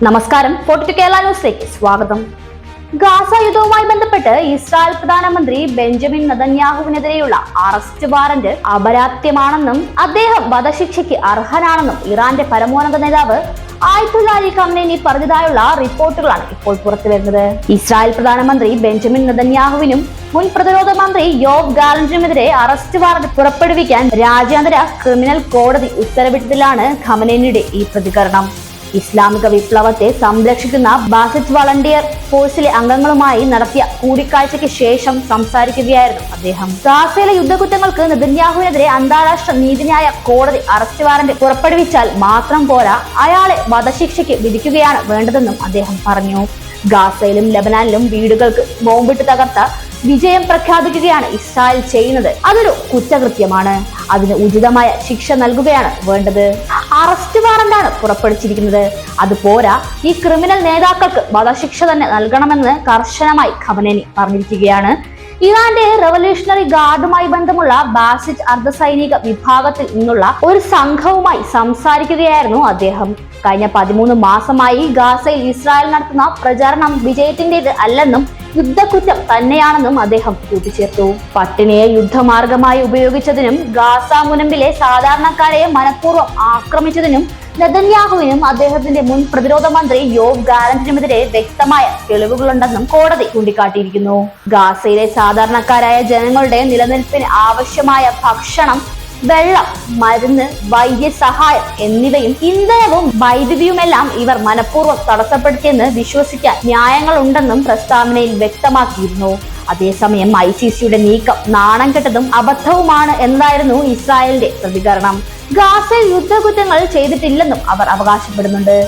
നമസ്കാരം. കേരള ന്യൂസിലേക്ക് സ്വാഗതം. ഗാസ യുദ്ധവുമായി ബന്ധപ്പെട്ട് ഇസ്രായേൽ പ്രധാനമന്ത്രി ബെഞ്ചമിൻ നദന്യാഹുവിനെതിരെയുള്ള അറസ്റ്റ് വാറന്റ് അപരാധ്യമാണെന്നും അദ്ദേഹം വധശിക്ഷയ്ക്ക് അർഹനാണെന്നും ഇറാന്റെ പരമോന്നത നേതാവ് ആയത്തുള്ള അലി ഖമനേനി പറഞ്ഞതായുള്ള റിപ്പോർട്ടുകളാണ് ഇപ്പോൾ പുറത്തുവരുന്നത് ഇസ്രായേൽ പ്രധാനമന്ത്രി ബെഞ്ചമിൻ നദന്യാഹുവിനും മുൻ പ്രതിരോധ മന്ത്രി യോവ് ഗാലന്റിനുമെതിരെ അറസ്റ്റ് വാറന്റ് പുറപ്പെടുവിക്കാൻ രാജ്യാന്തര ക്രിമിനൽ കോടതി ഉത്തരവിട്ടതിലാണ് ഖമനേനിയുടെ ഈ പ്രതികരണം. ഇസ്ലാമിക വിപ്ലവത്തെ സംരക്ഷിക്കുന്ന ബാസിറ്റ് വളണ്ടിയർ ഫോഴ്സിലെ അംഗങ്ങളുമായി നടത്തിയ കൂടിക്കാഴ്ചയ്ക്ക് ശേഷം സംസാരിക്കുകയായിരുന്നു അദ്ദേഹം. ഗാസയിലെ യുദ്ധകുറ്റങ്ങൾക്ക് നെതന്യാഹുവിനെതിരെ അന്താരാഷ്ട്ര നീതിന്യായ കോടതി അറസ്റ്റ് വാറന്റ് പുറപ്പെടുവിച്ചാൽ മാത്രം പോരാ അയാളെ വധശിക്ഷയ്ക്ക് വിധിക്കുകയാണ് വേണ്ടതെന്നും അദ്ദേഹം പറഞ്ഞു. ഗാസയിലും ലബനാനിലും വീടുകൾക്ക് ബോംബിട്ട് തകർത്ത വിജയം പ്രഖ്യാപിക്കുകയാണ് ഇസ്രായേൽ ചെയ്യുന്നത്. അതൊരു കുറ്റകൃത്യമാണ്. അതിന് ഉചിതമായ ശിക്ഷ നൽകുകയാണ് വേണ്ടത്. അറസ്റ്റ് വാറന്റാണ് പുറപ്പെടുവിച്ചിരിക്കുന്നത്. അത് പോരാ ഈ ക്രിമിനൽ നേതാക്കൾക്ക് വധശിക്ഷ തന്നെ നൽകണമെന്ന് കർശനമായി ഖമനേനി പറഞ്ഞിരിക്കുകയാണ്. ഇറാന്റെ റവല്യൂഷണറി ഗാർഡുമായി ബന്ധമുള്ള ബാസിറ്റ് അർദ്ധസൈനിക വിഭാഗത്തിൽ നിന്നുള്ള ഒരു സംഘവുമായി സംസാരിക്കുകയായിരുന്നു അദ്ദേഹം. കഴിഞ്ഞ പതിമൂന്ന് മാസമായി ഗാസയിൽ ഇസ്രായേൽ നടത്തുന്ന പ്രചാരണം വിജയത്തിന്റേത് അല്ലെന്നും യുദ്ധക്കുറ്റം തന്നെയാണെന്നും അദ്ദേഹം കൂട്ടിച്ചേർത്തു. പട്ടിണിയെ യുദ്ധമാർഗമായി ഉപയോഗിച്ചതിനും ഗാസ മുനമ്പിലെ സാധാരണക്കാരെ മനഃപൂർവം ആക്രമിച്ചതിനും നെതന്യാഹുവിനും അദ്ദേഹത്തിന്റെ മുൻ പ്രതിരോധ മന്ത്രി യോബ് ഗാലന്റിനുമെതിരെ വ്യക്തമായ തെളിവുകളുണ്ടെന്നും കോടതി ചൂണ്ടിക്കാട്ടിയിരിക്കുന്നു. ഗാസയിലെ സാധാരണക്കാരായ ജനങ്ങളുടെ നിലനിൽപ്പിന് ആവശ്യമായ ഭക്ഷണം വെള്ളം മരുന്ന് വൈദ്യസഹായം എന്നിവയും ഇന്ധനവും വൈദ്യുതിയുമെല്ലാം ഇവർ മനഃപൂർവം തടസ്സപ്പെടുത്തിയെന്ന് വിശ്വസിക്കാൻ ന്യായങ്ങളുണ്ടെന്നും പ്രസ്താവനയിൽ വ്യക്തമാക്കിയിരുന്നു. അതേസമയം ഐ സി സിയുടെ നീക്കം നാണം കെട്ടതും അബദ്ധവുമാണ് എന്നായിരുന്നു ഇസ്രായേലിന്റെ പ്രതികരണം. ഗാസയിൽ യുദ്ധകുറ്റങ്ങൾ ചെയ്തിട്ടില്ലെന്നും അവർ അവകാശപ്പെടുന്നുണ്ട്.